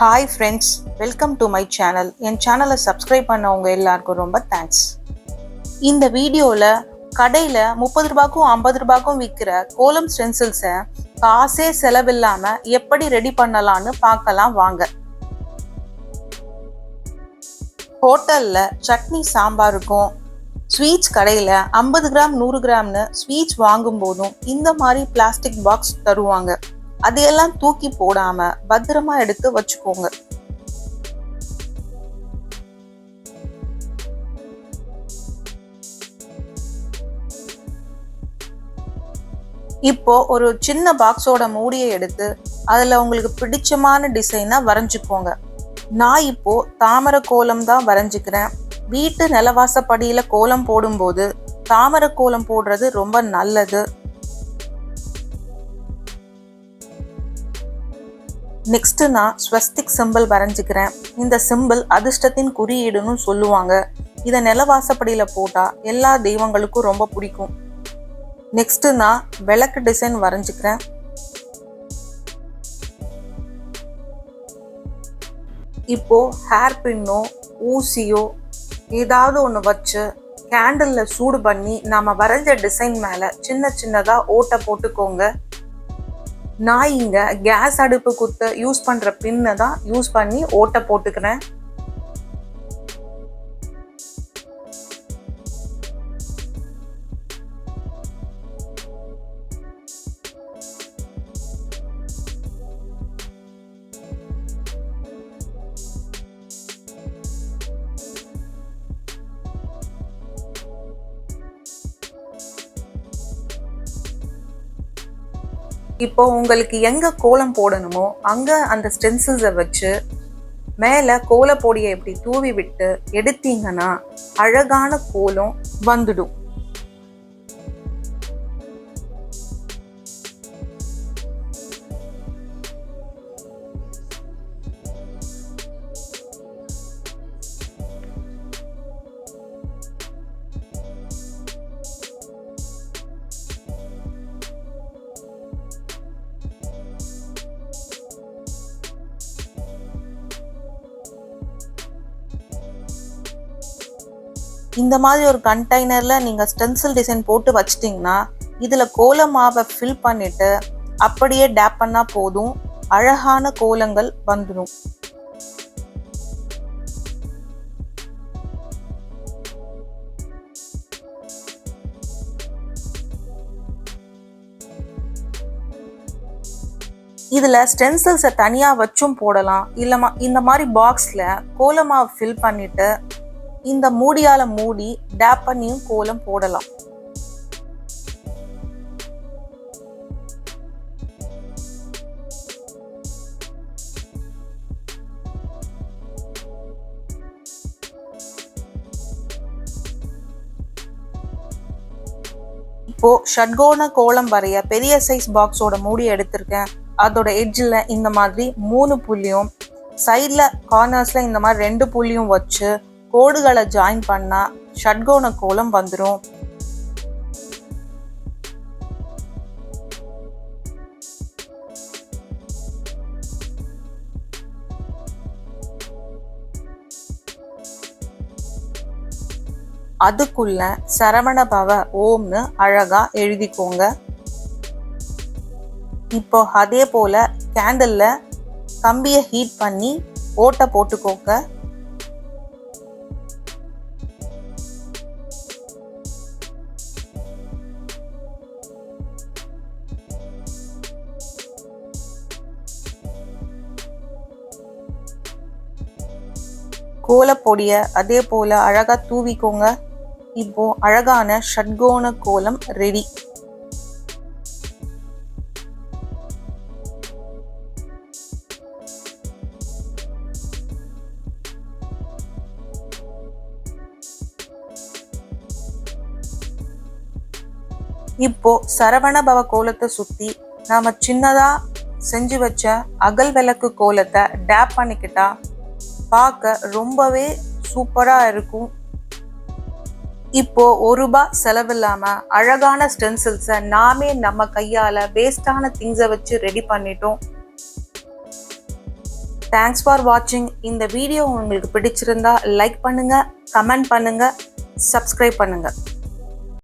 Hi friends welcome to my channel என் சேனலை subscribe பண்ணவங்க எல்லாருக்கும் ரொம்ப தேங்க்ஸ் இந்த வீடியோவில் கடையில் முப்பது ரூபாய்க்கும் ஐம்பது ரூபாய்க்கும் விற்கிற கோலம் ஸ்டென்சில்ஸை காசே செலவில்லாமல் எப்படி ரெடி பண்ணலான்னு பார்க்கலாம் வாங்க. ஹோட்டலில் சட்னி சாம்பாருக்கும் ஸ்வீட்ஸ் கடையில் ஐம்பது கிராம் நூறு கிராம்னு ஸ்வீட்ஸ் வாங்கும்போதும் இந்த மாதிரி பிளாஸ்டிக் பாக்ஸ் தருவாங்க. அதையெல்லாம் தூக்கி போடாம பத்திரமா எடுத்து வச்சுக்கோங்க. இப்போ ஒரு சின்ன பாக்ஸோட மூடியை எடுத்து அதுல உங்களுக்கு பிடிச்சமான டிசைனை வரைஞ்சுக்கோங்க. நான் இப்போ தாமரை கோலம் தான் வரைஞ்சுக்கிறேன். வீட்டு நிலவாசப்படியில கோலம் போடும்போது தாமரை கோலம் போடுறது ரொம்ப நல்லது. நெக்ஸ்ட்டு நான் ஸ்வஸ்திக் சிம்பிள் வரைஞ்சிக்கிறேன். இந்த சிம்பிள் அதிர்ஷ்டத்தின் குறியீடுன்னு சொல்லுவாங்க. இதை நிலவாசப்படியில் போட்டால் எல்லா தெய்வங்களுக்கும் ரொம்ப பிடிக்கும். நெக்ஸ்ட்டு நான் விளக்கு டிசைன் வரைஞ்சிக்கிறேன். இப்போது ஹேர் பின்னோ ஊசியோ ஏதாவது ஒன்று வச்சு கேண்டலில் சூடு பண்ணி நாம் வரைஞ்ச டிசைன் மேலே சின்ன சின்னதாக ஓட்டை போட்டுக்கோங்க. நான் இங்கே கேஸ் அடுப்பு குத்த யூஸ் பண்ணுற பின்னை தான் யூஸ் பண்ணி ஓட்டை போட்டுக்கிறேன். இப்போ உங்களுக்கு எங்கே கோலம் போடணுமோ அங்கே அந்த ஸ்டென்சில்ஸை வச்சு மேலே கோலப்பொடியை இப்படி தூவி விட்டு எடுத்தீங்கன்னா அழகான கோலம் வந்துடும். இந்த மாதிரி ஒரு கண்டெய்னரில் நீங்கள் ஸ்டென்சில் டிசைன் போட்டு வச்சிட்டிங்கன்னா இதில் கோல மாவை ஃபில் பண்ணிவிட்டு அப்படியே டேப் பண்ணால் போதும். அழகான கோலங்கள் வந்துடும். இதில் ஸ்டென்சில்ஸை தனியாக வச்சும் போடலாம். இல்லைமா இந்த மாதிரி பாக்ஸில் கோலமாவை ஃபில் பண்ணிவிட்டு இந்த மூடியால மூடி டேப் பண்ணியும் கோலம் போடலாம். இப்போ ஷட்கோண கோலம் வரைய பெரிய சைஸ் பாக்ஸோட மூடி எடுத்திருக்கேன். அதோட எட்ஜில் இந்த மாதிரி மூணு புள்ளியும் சைடில் கார்னர்ஸில் இந்த மாதிரி ரெண்டு புள்ளியும் வச்சு கோடுகளை ஜாயின் பண்ணால் ஷட்கோண கோலம் வந்துடும் அதுக்குள்ள சரவண பவ ஓம்னு அழகா எழுதிக்கோங்க. இப்போ அதே போல கேண்டில்ல கம்பியை ஹீட் பண்ணி ஓட்டை போட்டுக்கோங்க. கோலப்பொடியை அதே போல் அழகாக தூவிக்கோங்க. இப்போ அழகான ஷட்கோண கோலம் ரெடி இப்போ சரவண பவ கோலத்தை சுத்தி நாம சின்னதா செஞ்சு வச்ச அகல் விளக்கு கோலத்தை டேப் பண்ணிக்கிட்டா பார்க்க ரொம்பவே சூப்பரா இருக்கும். இப்போ ஒரு ரூபாய் செலவில்லாம அழகான ஸ்டென்சில்ஸை நாமே நம்ம கையால வேஸ்டான திங்ஸை வச்சு ரெடி பண்ணிட்டோம். தேங்க்ஸ் ஃபார் வாட்சிங் இந்த வீடியோ உங்களுக்கு பிடிச்சிருந்தா லைக் பண்ணுங்க கமெண்ட் பண்ணுங்க சப்ஸ்கிரைப் பண்ணுங்க.